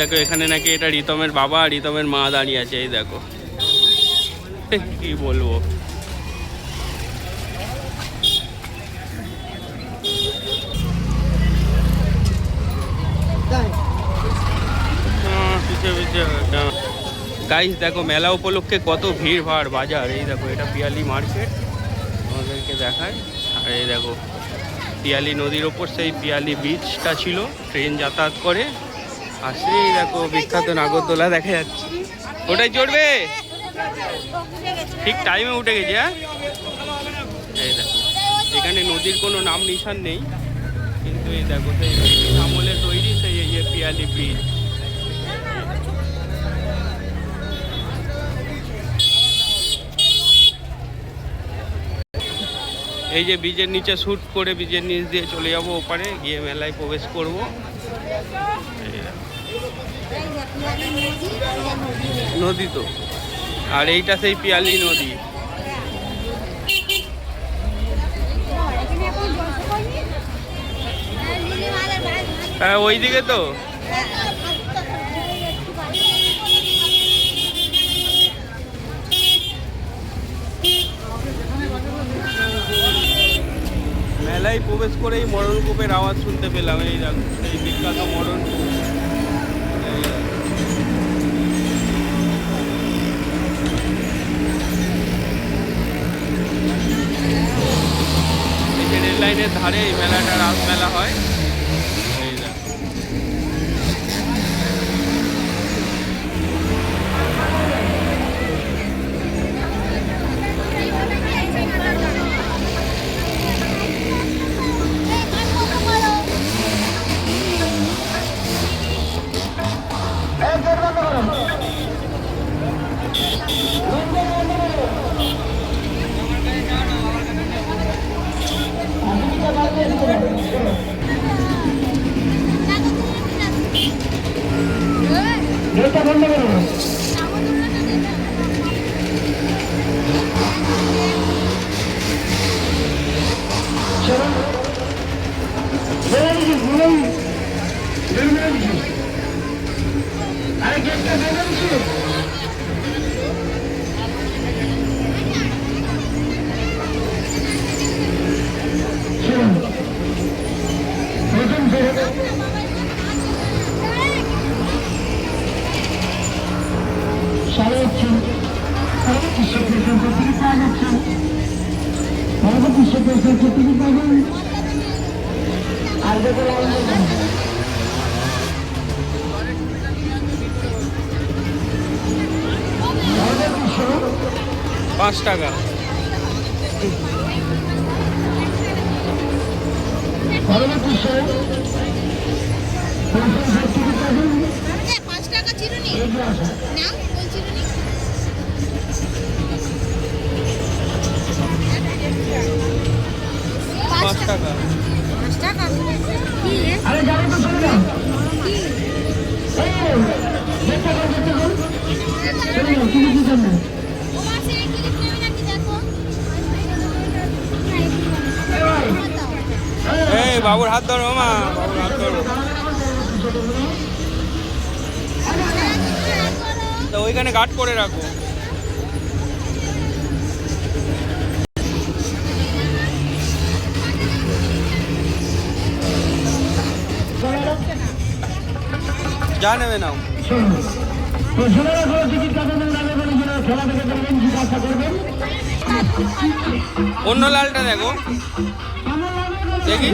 দেখো, এখানে নাকি এটা রিতমের বাবা আর রিতমের মা দাঁড়িয়ে আছে, এই দেখো। কি বলব? গাইস দেখো, মেলা উপলক্ষে কত ভিড় ভাড়, বাজার। এই দেখো, এটা পিয়ালি মার্কেট। আমাদেরকে দেখায় আর এই দেখো, পিয়ালি নদীর ওপর সেই পিয়ালি বিচটা ছিল ট্রেন যাতায়াত করে। আর দেখো বিখ্যাত নাগরদোলা দেখা যাচ্ছে। ওটাই চড়বে? ঠিক টাইমে উঠে গেছে হ্যাঁ? এই দেখো, এখানে নদীর কোনো নাম নিশান নেই, কিন্তু এই দেখো, সেই আমলে তৈরি সেই এই যে পিয়ালি ব্রিজ এই যে বীজের নিচে শ্যুট করে বীজের নিচ দিয়ে চলে যাব ওপারে, গিয়ে মেলায় প্রবেশ করব। নদী তো। আর এইটা সেই পিয়ালি নদী। হ্যাঁ ওইদিকে তো? মেলায় প্রবেশ করেই মরণ কূপের আওয়াজ শুনতে পেলাম। এই এই বিখ্যাত মরণ রেল লাইনের ধারে এই মেলাটা রাস মেলা হয়। আর দেখো পরবর্তী সব পাঁচ টাকা। পরবর্তী সার্টিফিকেট পাবেন পাঁচ টাকা চিরুনি। এই বাবুর হাত ধরো মা। বাবুর হাত ধরো। তো ওইখানে গার্ড করে রাখো। দেখবেন জিজ্ঞাসা করবেন অন্য লালটা দেখো। দেখি।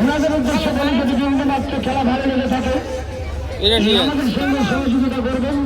ওনাদের উদ্দেশ্যে বলি যদি মাত্র খেলা ভালো লেগে থাকে আমাদের সঙ্গে সহযোগিতা করবেন।